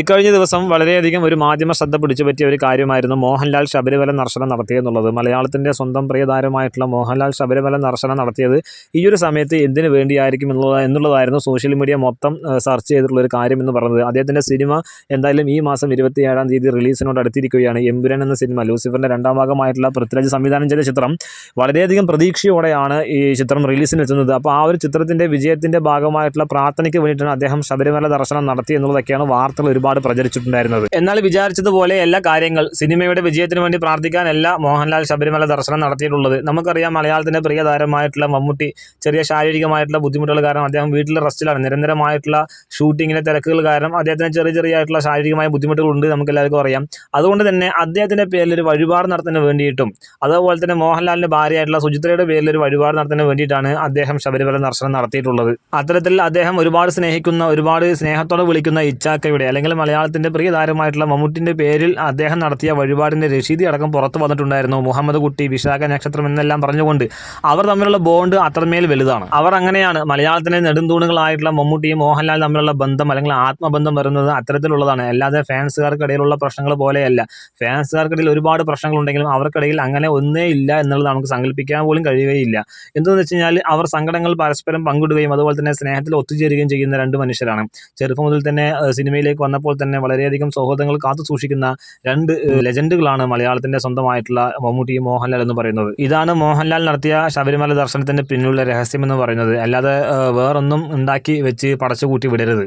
ഇക്കഴിഞ്ഞ ദിവസം വളരെയധികം ഒരു മാധ്യമ ശ്രദ്ധ പിടിച്ചു പറ്റിയ ഒരു കാര്യമായിരുന്നു മോഹൻലാൽ ശബരിമല ദർശനം നടത്തിയെന്നുള്ളത്. മലയാളത്തിന്റെ സ്വന്തം പ്രിയതാരമായിട്ടുള്ള മോഹൻലാൽ ശബരിമല ദർശനം നടത്തിയത് ഈ ഒരു സമയത്ത് എന്തിനു വേണ്ടിയായിരിക്കും എന്നുള്ളത് എന്നുള്ളതായിരുന്നു സോഷ്യൽ മീഡിയ മൊത്തം സർച്ച് ചെയ്തിട്ടുള്ള ഒരു കാര്യം എന്ന് പറയുന്നത് അദ്ദേഹത്തിന്റെ സിനിമ എന്തായാലും ഈ മാസം ഇരുപത്തിയേഴാം തീയതി റിലീസിനോട് അടുത്തിരിക്കുകയാണ്. എമ്പുരൻ എന്ന സിനിമ ലൂസിഫറിന്റെ രണ്ടാം ഭാഗമായിട്ടുള്ള പൃഥ്വിരാജ് സംവിധാനം ചെയ്ത ചിത്രം. വളരെയധികം പ്രതീക്ഷയോടെയാണ് ഈ ചിത്രം റിലീസിന് എത്തുന്നത്. അപ്പോൾ ആ ഒരു ചിത്രത്തിന്റെ വിജയത്തിന്റെ ഭാഗമായിട്ടുള്ള പ്രാർത്ഥനയ്ക്ക് വേണ്ടിയിട്ടാണ് അദ്ദേഹം ശബരിമല ദർശനം നടത്തി എന്നുള്ളതൊക്കെയാണ് വാർത്തകൾ ഒരുപാട് പ്രചരിച്ചിട്ടുണ്ടായിരുന്നത്. എന്നാൽ വിചാരിച്ചതുപോലെ എല്ലാ കാര്യങ്ങൾ സിനിമയുടെ വിജയത്തിന് വേണ്ടി പ്രാർത്ഥിക്കാനല്ല മോഹൻലാൽ ശബരിമല ദർശനം നടത്തിയിട്ടുള്ളത്. നമുക്കറിയാം മലയാളത്തിന്റെ പ്രിയ താരമായിട്ടുള്ള മമ്മൂട്ടി ചെറിയ ശാരീരികമായിട്ടുള്ള ബുദ്ധിമുട്ടുകൾ കാരണം അദ്ദേഹം വീട്ടിൽ റെസ്റ്റിലാണ്. നിരന്തരമായിട്ടുള്ള ഷൂട്ടിങ്ങിലെ തിരക്കുകൾ കാരണം അദ്ദേഹത്തിന് ചെറിയ ചെറിയായിട്ടുള്ള ശാരീരികമായ ബുദ്ധിമുട്ടുകളുണ്ട് നമുക്ക് എല്ലാവർക്കും അറിയാം. അതുകൊണ്ട് തന്നെ അദ്ദേഹത്തിന്റെ പേരിൽ ഒരു വഴിപാട് നടത്തുന്നതിന് വേണ്ടിയിട്ടും അതുപോലെ തന്നെ മോഹൻലാലിന്റെ ഭാര്യയായിട്ടുള്ള സുചിത്രയുടെ പേരിൽ ഒരു വഴിപാട് നടത്തുന്നതിന് വേണ്ടിയിട്ടാണ് അദ്ദേഹം ശബരിമല ദർശനം നടത്തിയിട്ടുള്ളത്. അത്തരത്തിൽ അദ്ദേഹം ഒരുപാട് സ്നേഹിക്കുന്ന ഒരുപാട് സ്നേഹത്തോടെ വിളിക്കുന്ന ഇച്ചാക്കയുടെ അല്ലെങ്കിൽ മലയാളത്തിന്റെ പ്രിയ താരമായിട്ടുള്ള മമ്മൂട്ടിന്റെ പേരിൽ അദ്ദേഹം നടത്തിയ വഴിപാടിന്റെ രശീതി അടക്കം പുറത്തു വന്നിട്ടുണ്ടായിരുന്നു. മുഹമ്മദ് കുട്ടി വിശാഖ നക്ഷത്രം എന്നെല്ലാം പറഞ്ഞുകൊണ്ട് അവർ തമ്മിലുള്ള ബോണ്ട് അത്രമേൽ വലുതാണ്. അവർ അങ്ങനെയാണ് മലയാളത്തിലെ നെടുന്തൂണുകളായിട്ടുള്ള മമ്മൂട്ടിയും മോഹൻലാൽ തമ്മിലുള്ള ബന്ധം അല്ലെങ്കിൽ ആത്മബന്ധം വരുന്നത് അത്തരത്തിലുള്ളതാണ്. അല്ലാതെ ഫാൻസുകാർക്കിടയിലുള്ള പ്രശ്നങ്ങൾ പോലെയല്ല. ഫാൻസുകാർക്കിടയിൽ ഒരുപാട് പ്രശ്നങ്ങളുണ്ടെങ്കിലും അവർക്കിടയിൽ അങ്ങനെ ഒന്നേ ഇല്ല എന്നുള്ളത് നമുക്ക് സങ്കല്പിക്കാൻ പോലും കഴിയുകയില്ല. എന്തെന്ന് വെച്ച് കഴിഞ്ഞാൽ അവർ സങ്കടങ്ങൾ പരസ്പരം പങ്കിടുകയും അതുപോലെ തന്നെ സ്നേഹത്തിൽ ഒത്തുചേരുകയും ചെയ്യുന്ന രണ്ട് മനുഷ്യരാണ്. ചെറുപ്പം മുതൽ തന്നെ സിനിമയിലേക്ക് സിനിമയിലേക്ക് വന്നപ്പോൾ തന്നെ വളരെയധികം സൗഹൃദങ്ങൾ കാത്തു സൂക്ഷിക്കുന്ന രണ്ട് ലെജൻഡുകളാണ് മലയാളത്തിന്റെ സ്വന്തമായിട്ടുള്ള മമ്മൂട്ടി മോഹൻലാൽ എന്ന് പറയുന്നത്. ഇതാണ് മോഹൻലാൽ നടത്തിയ ശബരിമല ദർശനത്തിന്റെ പിന്നിലുള്ള രഹസ്യം എന്ന് പറയുന്നത്. അല്ലാതെ വേറൊന്നും ഉണ്ടാക്കി വെച്ച് പടച്ചുകൂട്ടി വിടരുത്.